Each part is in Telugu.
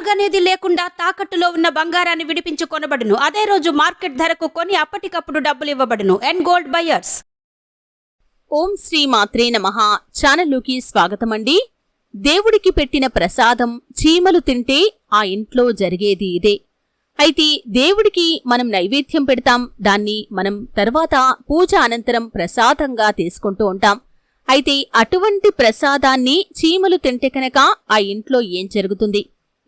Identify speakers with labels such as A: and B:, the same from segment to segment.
A: అడుగనేది లేకుండా తాకట్టులో ఉన్న బంగారాన్ని విడిపించి కొనబడును అదే రోజు మార్కెట్ ధరకు కొని అప్పటికప్పుడు డబ్బులు ఇవ్వబడును. అండ్ గోల్డ్ బయర్స్
B: ఓం శ్రీ మాత్రే నమ. ఛానల్లోకి స్వాగతమండి. దేవుడికి పెట్టిన ప్రసాదం చీమలు తింటే ఆ ఇంట్లో జరిగేది ఇదే. అయితే దేవుడికి మనం నైవేద్యం పెడతాం. దాన్ని మనం తర్వాత పూజ అనంతరం ప్రసాదంగా తీసుకుంటూ ఉంటాం. అయితే అటువంటి ప్రసాదాన్ని చీమలు తింటే కనుక ఆ ఇంట్లో ఏం జరుగుతుంది?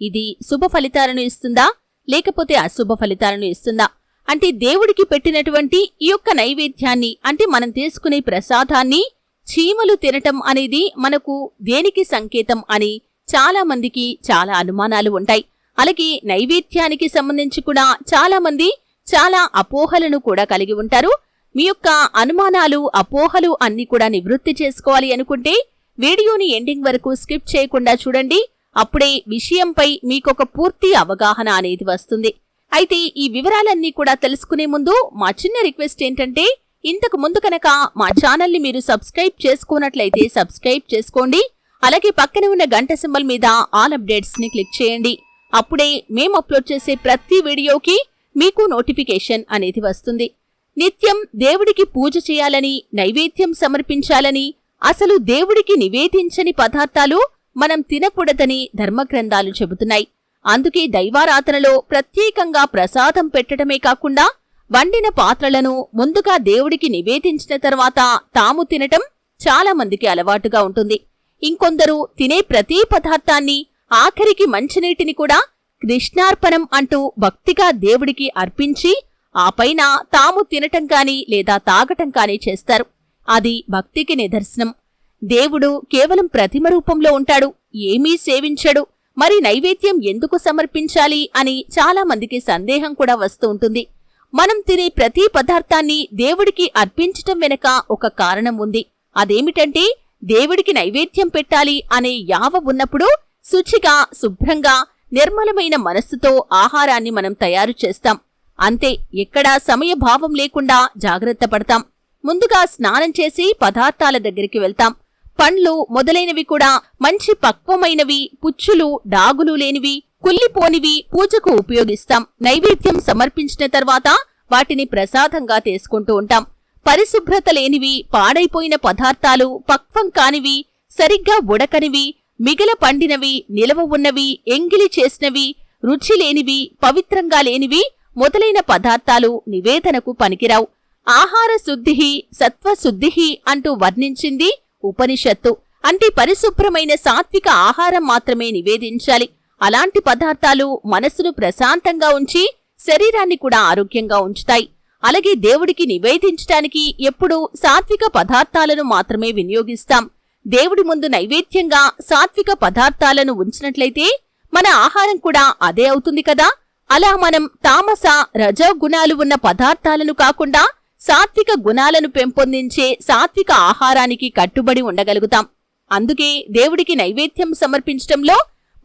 B: ఇది శుభ ఫలితాలను ఇస్తుందా? లేకపోతే అశుభ ఫలితాలను ఇస్తుందా? అంటే దేవుడికి పెట్టినటువంటి ఈ యొక్క నైవేద్యాన్ని అంటే మనం తీసుకునే ప్రసాదాన్ని చీమలు తినటం అనేది మనకు దేనికి సంకేతం అని చాలా మందికి చాలా అనుమానాలు ఉంటాయి. అలాగే నైవేద్యానికి సంబంధించి కూడా చాలా మంది చాలా అపోహలను కూడా కలిగి ఉంటారు. మీ యొక్క అనుమానాలు అపోహలు అన్ని కూడా నివృత్తి చేసుకోవాలి అనుకుంటే వీడియోని ఎండింగ్ వరకు స్కిప్ చేయకుండా చూడండి. అప్పుడే విషయంపై మీకొక పూర్తి అవగాహన అనేది వస్తుంది. అయితే ఈ వివరాలన్నీ కూడా తెలుసుకునే ముందు మా చిన్న రిక్వెస్ట్ ఏంటంటే ఇంతకు ముందు కనుక మా ఛానల్ని మీరు సబ్స్క్రైబ్ చేసుకున్నట్లయితే సబ్స్క్రైబ్ చేసుకోండి. అలాగే పక్కన ఉన్న గంట సింబల్ మీద ఆల్ అప్డేట్స్ని క్లిక్ చేయండి. అప్పుడే మేము అప్లోడ్ చేసే ప్రతి వీడియోకి మీకు నోటిఫికేషన్ అనేది వస్తుంది. నిత్యం దేవుడికి పూజ చేయాలని నైవేద్యం సమర్పించాలని అసలు దేవుడికి నివేదించని పదార్థాలు మనం తినకూడదని ధర్మగ్రంథాలు చెబుతున్నాయి. అందుకే దైవారాధనలో ప్రత్యేకంగా ప్రసాదం పెట్టడమే కాకుండా వండిన పాత్రలను ముందుగా దేవుడికి నివేదించిన తర్వాత తాము తినటం చాలా మందికి అలవాటుగా ఉంటుంది. ఇంకొందరు తినే ప్రతి పదార్థాన్ని ఆఖరికి మంచినీటిని కూడా కృష్ణార్పణం అంటూ భక్తిగా దేవుడికి అర్పించి ఆ పైన తాము తినటం కాని లేదా తాగటం కాని చేస్తారు. అది భక్తికి నిదర్శనం. దేవుడు కేవలం ప్రతిమ రూపంలో ఉంటాడు ఏమీ సేవించడు. మరి నైవేద్యం ఎందుకు సమర్పించాలి అని చాలామందికి సందేహం కూడా వస్తూ ఉంటుంది. మనం తినే ప్రతి పదార్థాన్ని దేవుడికి అర్పించటం వెనక ఒక కారణం ఉంది. అదేమిటంటే దేవుడికి నైవేద్యం పెట్టాలి అనే యావ ఉన్నప్పుడు శుచిగా శుభ్రంగా నిర్మలమైన మనస్సుతో ఆహారాన్ని మనం తయారు చేస్తాం. అంతే ఎక్కడా సమయభావం లేకుండా జాగ్రత్త పడతాం. ముందుగా స్నానం చేసి పదార్థాల దగ్గరికి వెళ్తాం. పండ్లు మొదలైనవి కూడా మంచి పక్వమైనవి పుచ్చులు డాగులు లేనివి కుల్లిపోనివి పూజకు ఉపయోగిస్తాం. నైవేద్యం సమర్పించిన తర్వాత వాటిని ప్రసాదంగా తీసుకుంటూ ఉంటాం. పరిశుభ్రత లేనివి పాడైపోయిన పదార్థాలు పక్వం కానివి సరిగ్గా ఉడకనివి మిగల పండినవి నిలవ ఉన్నవి ఎంగిలి చేసినవి రుచి లేనివి పవిత్రంగా లేనివి మొదలైన పదార్థాలు నివేదనకు పనికిరావు. ఆహార శుద్ధి సత్వశుద్ధి అంటూ వర్ణించింది ఉపనిషత్తు. అంటే పరిశుభ్రమైన సాత్విక ఆహారం మాత్రమే నివేదించాలి. అలాంటి పదార్థాలు మనసును ప్రశాంతంగా ఉంచి శరీరాన్ని కూడా ఆరోగ్యంగా ఉంచుతాయి. అలాగే దేవుడికి నివేదించటానికి ఎప్పుడూ సాత్విక పదార్థాలను మాత్రమే వినియోగిస్తాం. దేవుడి ముందు నైవేద్యంగా సాత్విక పదార్థాలను ఉంచినట్లయితే మన ఆహారం కూడా అదే అవుతుంది కదా? అలా మనం తామస రజో గుణాలు ఉన్న పదార్థాలను కాకుండా సాత్విక గుణాలను పెంపొందించే సాత్విక ఆహారానికి కట్టుబడి ఉండగలుగుతాం. అందుకే దేవుడికి నైవేద్యం సమర్పించటంలో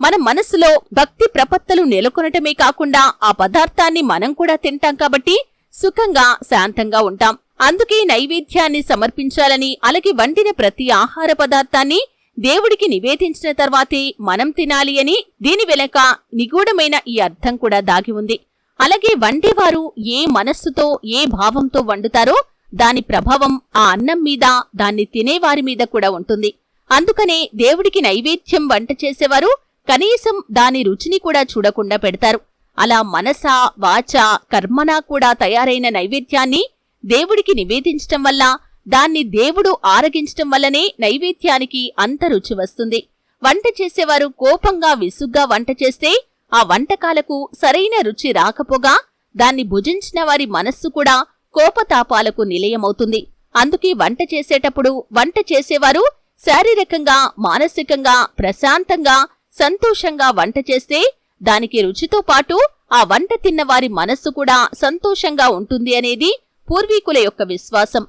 B: మన మనసులో భక్తి ప్రపత్తలు నెలకొనటమే కాకుండా ఆ పదార్థాన్ని మనం కూడా తింటాం కాబట్టి సుఖంగా శాంతంగా ఉంటాం. అందుకే నైవేద్యాన్ని సమర్పించాలని అలాగే వండిన ప్రతి ఆహార పదార్థాన్ని దేవుడికి నివేదించిన తర్వాతే మనం తినాలి అని దీని వెనక నిగూఢమైన ఈ అర్థం కూడా దాగి ఉంది. అలాగే వండేవారు ఏ మనస్సుతో ఏ భావంతో వండుతారో దాని ప్రభావం ఆ అన్నం మీద దాన్ని తినేవారి మీద కూడా ఉంటుంది. అందుకనే దేవుడికి నైవేద్యం వంట చేసేవారు కనీసం దాని రుచిని కూడా చూడకుండా పెడతారు. అలా మనస వాచ కర్మనా కూడా తయారైన నైవేద్యాన్ని దేవుడికి నివేదించటం వల్ల దాన్ని దేవుడు ఆరగించటం వల్లనే నైవేద్యానికి అంత రుచి వస్తుంది. వంట చేసేవారు కోపంగా విసుగ్గా వంట చేస్తే ఆ వంటకాలకు సరైన రుచి రాకపోగా దాన్ని భుజించిన వారి మనస్సు కూడా కోపతాపాలకు నిలయమవుతుంది. అందుకే వంట చేసేటప్పుడు వంట చేసేవారు శారీరకంగా మానసికంగా ప్రశాంతంగా సంతోషంగా వంట చేస్తే దానికి రుచితో పాటు ఆ వంట తిన్నవారి మనస్సు కూడా సంతోషంగా ఉంటుంది అనేది పూర్వీకుల యొక్క విశ్వాసం.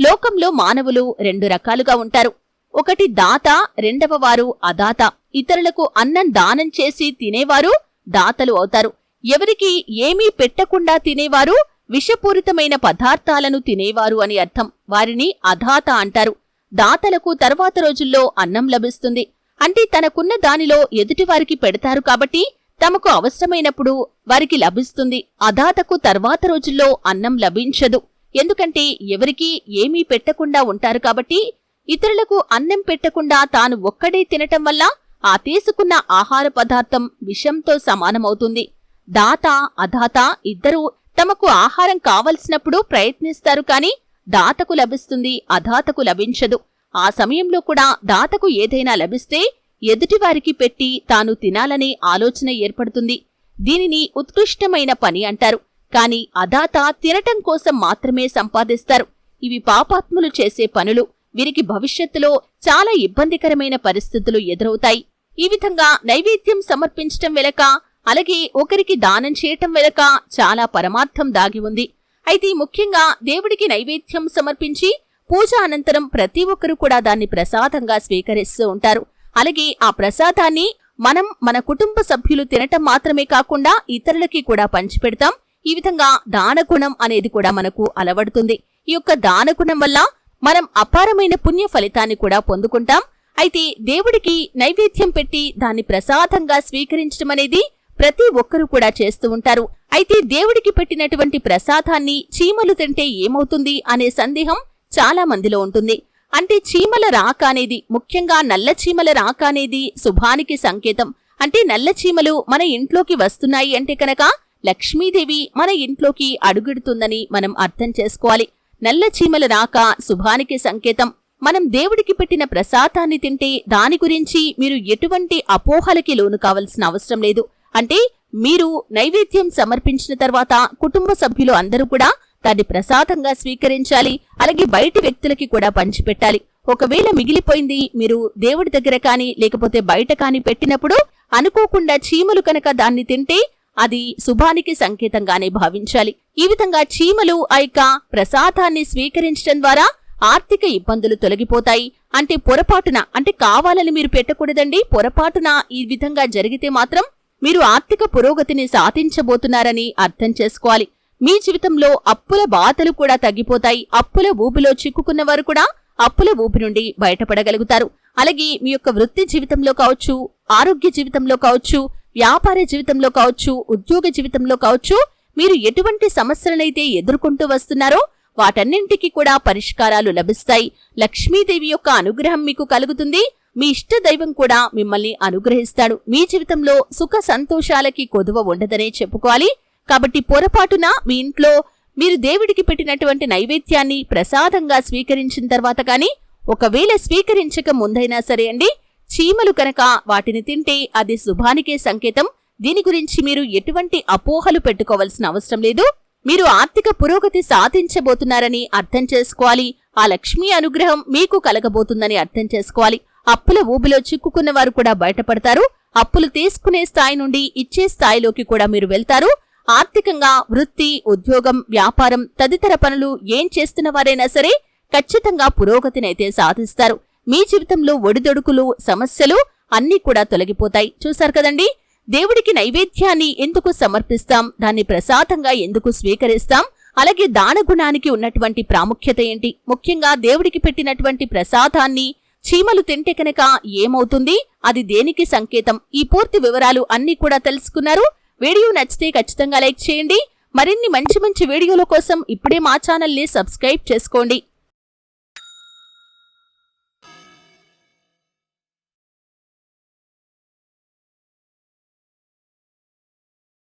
B: లోకంలో మానవులు రెండు రకాలుగా ఉంటారు. ఒకటి దాత రెండవ వారు అదాత. ఇతరులకు అన్నం దానం చేసి తినేవారు దాతలు అవుతారు. ఎవరికి ఏమీ పెట్టకుండా తినేవారు విషపూరితమైన పదార్థాలను తినేవారు అని అర్థం. వారిని అధాత అంటారు. దాతలకు తర్వాత రోజుల్లో అన్నం లభిస్తుంది. అంటే తనకున్న దానిలో ఎదుటివారికి పెడతారు కాబట్టి తమకు అవసరమైనప్పుడు వారికి లభిస్తుంది. అధాతకు తర్వాత రోజుల్లో అన్నం లభించదు. ఎందుకంటే ఎవరికీ ఏమీ పెట్టకుండా ఉంటారు కాబట్టి ఇతరులకు అన్నం పెట్టకుండా తాను ఒక్కడే తినటం వల్ల ఆ తీసుకున్న ఆహార పదార్థం విషంతో సమానమవుతుంది. దాత అదాత ఇద్దరూ తమకు ఆహారం కావలసినప్పుడు ప్రయత్నిస్తారు కాని దాతకు లభిస్తుంది అదాతకు లభించదు. ఆ సమయంలో కూడా దాతకు ఏదైనా లభిస్తే ఎదుటివారికి పెట్టి తాను తినాలనే ఆలోచన ఏర్పడుతుంది. దీనిని ఉత్కృష్టమైన పని అంటారు. కాని అదాత తినటం కోసం మాత్రమే సంపాదిస్తారు. ఇవి పాపాత్ములు చేసే పనులు. వీరికి భవిష్యత్తులో చాలా ఇబ్బందికరమైన పరిస్థితులు ఎదురవుతాయి. ఈ విధంగా నైవేద్యం సమర్పించటం వెలక అలాగే ఒకరికి దానం చేయటం వెలక చాలా పరమార్థం దాగి ఉంది. అయితే ముఖ్యంగా దేవుడికి నైవేద్యం సమర్పించి పూజ అనంతరం ప్రతి ఒక్కరూ కూడా దాన్ని ప్రసాదంగా స్వీకరిస్తూ ఉంటారు. అలాగే ఆ ప్రసాదాన్ని మనం మన కుటుంబ సభ్యులు తినటం మాత్రమే కాకుండా ఇతరులకి కూడా పంచిపెడతాం. ఈ విధంగా దానగుణం అనేది కూడా మనకు అలవడుతుంది. ఈ యొక్క దానగుణం వల్ల మనం అపారమైన పుణ్య ఫలితాన్ని కూడా పొందుకుంటాం. అయితే దేవుడికి నైవేద్యం పెట్టి దాన్ని ప్రసాదంగా స్వీకరించడం అనేది ప్రతి ఒక్కరూ కూడా చేస్తూ ఉంటారు. అయితే దేవుడికి పెట్టినటువంటి ప్రసాదాన్ని చీమలు తింటే ఏమవుతుంది అనే సందేహం చాలా మందిలో ఉంటుంది. అంటే చీమల రాక అనేది ముఖ్యంగా నల్ల చీమల రాక అనేది శుభానికి సంకేతం. అంటే నల్ల చీమలు మన ఇంట్లోకి వస్తున్నాయి అంటే కనుక లక్ష్మీదేవి మన ఇంట్లోకి అడుగుడుతుందని మనం అర్థం చేసుకోవాలి. నల్ల చీమల రాక శుభానికి సంకేతం. మనం దేవుడికి పెట్టిన ప్రసాదాన్ని తింటే దాని గురించి మీరు ఎటువంటి అపోహలకి లోను కావలసిన అవసరం లేదు. అంటే మీరు నైవేద్యం సమర్పించిన తర్వాత కుటుంబ సభ్యులు అందరూ కూడా దాన్ని ప్రసాదంగా స్వీకరించాలి. అలాగే బయటి వ్యక్తులకి కూడా పంచిపెట్టాలి. ఒకవేళ మిగిలిపోయింది మీరు దేవుడి దగ్గర కాని లేకపోతే బయట కాని పెట్టినప్పుడు అనుకోకుండా చీమలు కనుక దాన్ని తింటే అది శుభానికి సంకేతంగానే భావించాలి. ఈ విధంగా చీమలు ఆ యొక్క ప్రసాదాన్ని స్వీకరించడం ద్వారా ఆర్థిక ఇబ్బందులు తొలగిపోతాయి. అంటే పొరపాటున అంటే కావాలని మీరు పెట్టకూడదండి. పొరపాటున ఈ విధంగా జరిగితే మాత్రం మీరు ఆర్థిక పురోగతిని సాధించబోతున్నారని అర్థం చేసుకోవాలి. మీ జీవితంలో అప్పుల బాధలు కూడా తగ్గిపోతాయి. అప్పుల ఊపిలో చిక్కుకున్న వారు కూడా అప్పుల ఊపి నుండి బయటపడగలుగుతారు. అలాగే మీ యొక్క వృత్తి జీవితంలో కావచ్చు ఆరోగ్య జీవితంలో కావచ్చు వ్యాపార జీవితంలో కావచ్చు ఉద్యోగ జీవితంలో కావచ్చు మీరు ఎటువంటి సమస్యలనైతే ఎదుర్కొంటూ వస్తున్నారో వాటన్నింటికి కూడా పరిష్కారాలు లభిస్తాయి. లక్ష్మీదేవి యొక్క అనుగ్రహం మీకు కలుగుతుంది. మీ ఇష్ట దైవం కూడా మిమ్మల్ని అనుగ్రహిస్తాడు. మీ జీవితంలో సుఖ సంతోషాలకి కొదువ ఉండదనే చెప్పుకోవాలి. కాబట్టి పొరపాటున మీ ఇంట్లో మీరు దేవుడికి పెట్టినటువంటి నైవేద్యాన్ని ప్రసాదంగా స్వీకరించిన తర్వాత కానీ ఒకవేళ స్వీకరించక ముందైనా సరే అండి చీమలు కనుక వాటిని తింటే అది శుభానికే సంకేతం. దీని గురించి మీరు ఎటువంటి అపోహలు పెట్టుకోవాల్సిన అవసరం లేదు. మీరు ఆర్థిక పురోగతి సాధించబోతున్నారని అర్థం చేసుకోవాలి. ఆ లక్ష్మీ అనుగ్రహం మీకు కలగబోతుందని అర్థం చేసుకోవాలి. అప్పుల ఊబిలో చిక్కుకున్న వారు కూడా బయటపడతారు. అప్పులు తీసుకునే స్థాయి నుండి ఇచ్చే స్థాయిలోకి కూడా మీరు వెళ్తారు. ఆర్థికంగా వృత్తి ఉద్యోగం వ్యాపారం తదితర పనులు ఏం చేస్తున్న వారైనా సరే ఖచ్చితంగా పురోగతినైతే సాధిస్తారు. మీ జీవితంలో ఒడిదొడుకులు సమస్యలు అన్నీ కూడా తొలగిపోతాయి. చూశారు కదండీ? దేవుడికి నైవేద్యాన్ని ఎందుకు సమర్పిస్తాం? దాన్ని ప్రసాదంగా ఎందుకు స్వీకరిస్తాం? అలాగే దానగుణానికి ఉన్నటువంటి ప్రాముఖ్యత ఏంటి? ముఖ్యంగా దేవుడికి పెట్టినటువంటి ప్రసాదాన్ని చీమలు తింటే కనుక ఏమవుతుంది? అది దేనికి సంకేతం? ఈ పూర్తి వివరాలు అన్నీ కూడా తెలుసుకున్నారు. వీడియో నచ్చితే ఖచ్చితంగా లైక్ చేయండి. మరిన్ని మంచి మంచి వీడియోల కోసం ఇప్పుడే మా ఛానల్ని సబ్స్క్రైబ్ చేసుకోండి.